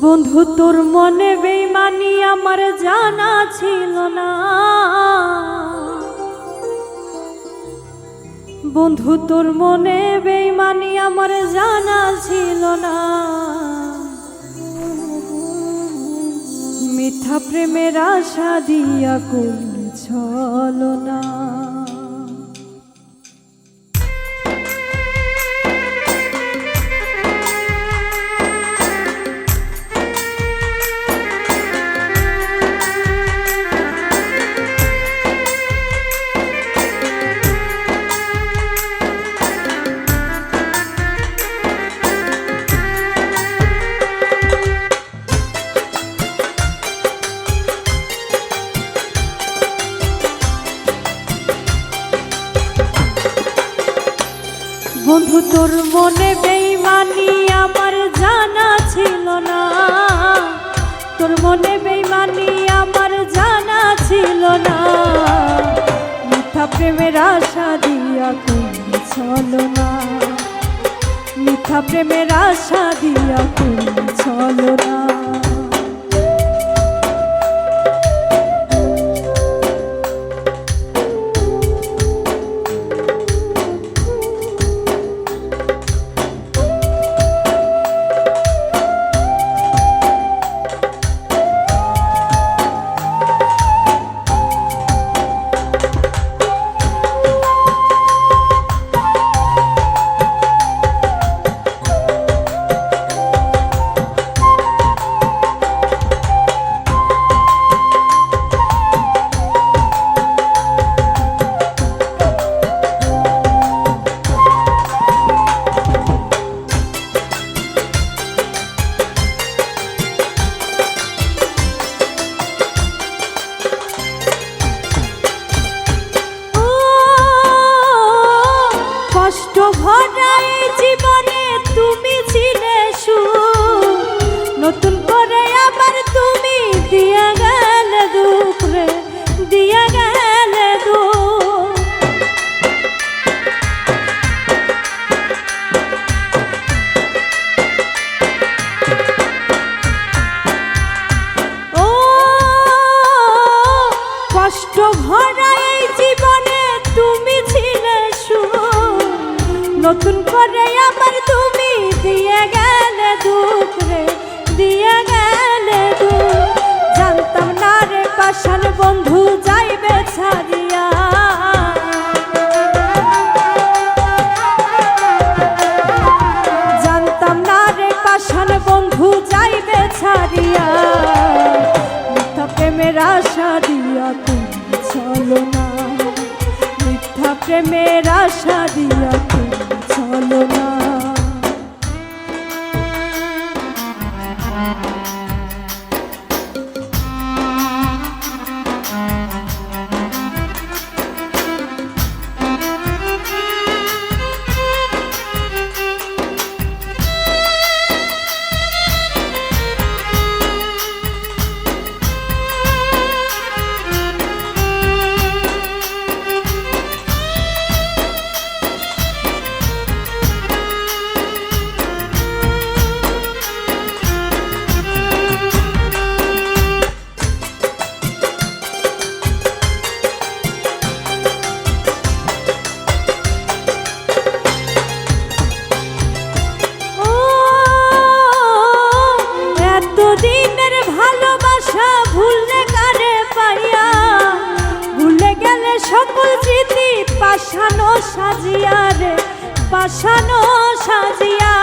বন্ধু, তোর মনে বেইমানি আমার জানা ছিল না। বন্ধু, তোর মনে বেইমানি আমার জানা ছিল না। মিথ্যা প্রেমের আশা দিয়া করলি ছলো না। বন্ধু, তোর মনে বেইমানি আমার জানা ছিল না। তোর মনে বেইমানি আমার জানা ছিল না। মিথ্যা প্রেমের আশা দিয়া তুমি চলো না। মিথ্যা প্রেমের আশা দিয়া তুমি চলো না। কষ্ট ভরা এই জীবনে তুমি ছিলে শুভ নতুন করে আবার চলো না। মিথ্যা প্রেমের আশা দিয়া চলো পাশানো সাজিয়া।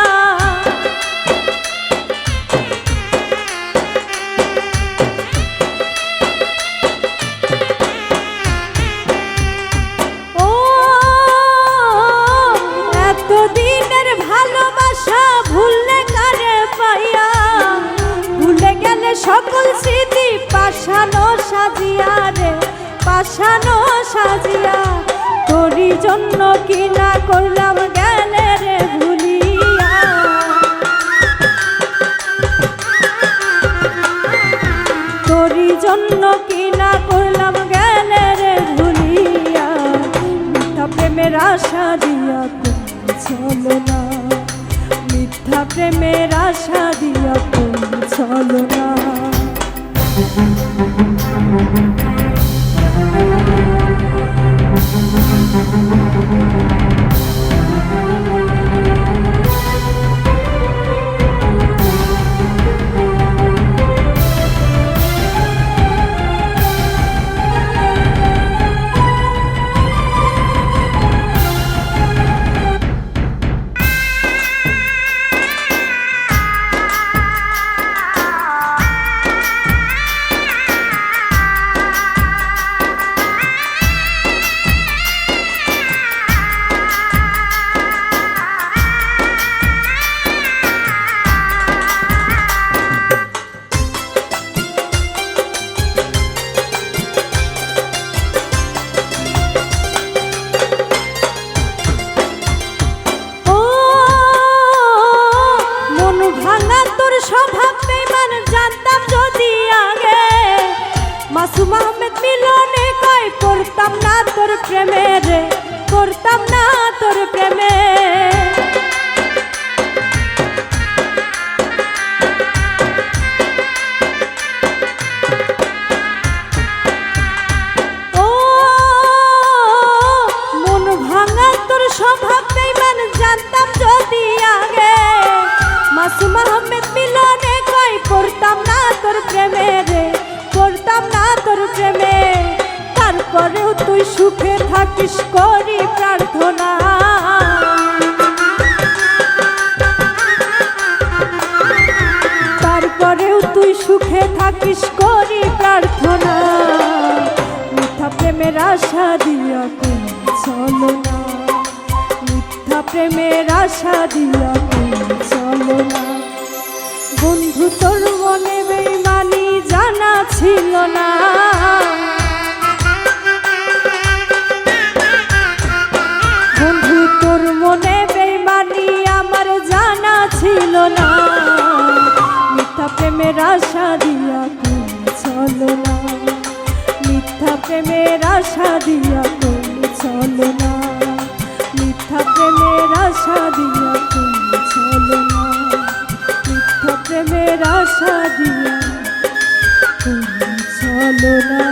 সকল স্মৃতি পাশানো সাজিয়া রে পাশানো সাজিয়া। তোরই জন্য কি না করলাম জন্য কি না করলাম গেলে রে ভুলিয়া মিথ্যা প্রেমের আশা দিয়া চলো না। মিথ্যা প্রেমের আশা দিয়া চলো না। তুই সুখে থাকিস করি প্রার্থনা। তারপরেও তুই সুখে থাকিস করি প্রার্থনা। মিথ্যা প্রেমের আশা দিয়া কোন চলো না। মিথ্যা প্রেমের আশা দিয়া কোন চলো না। বন্ধু তোর মনে বেমানি জানা ছিল না। প্রেমের আশা দিয়া তুমি চলো না। মিথ্যা প্রেমের আশা দিয়া তুমি চলো না। মিথ্যা প্রেমের আশা দিয়া তুমি চলো না। মিথ্যা প্রেমের আশা দিয়া তুমি চলো না।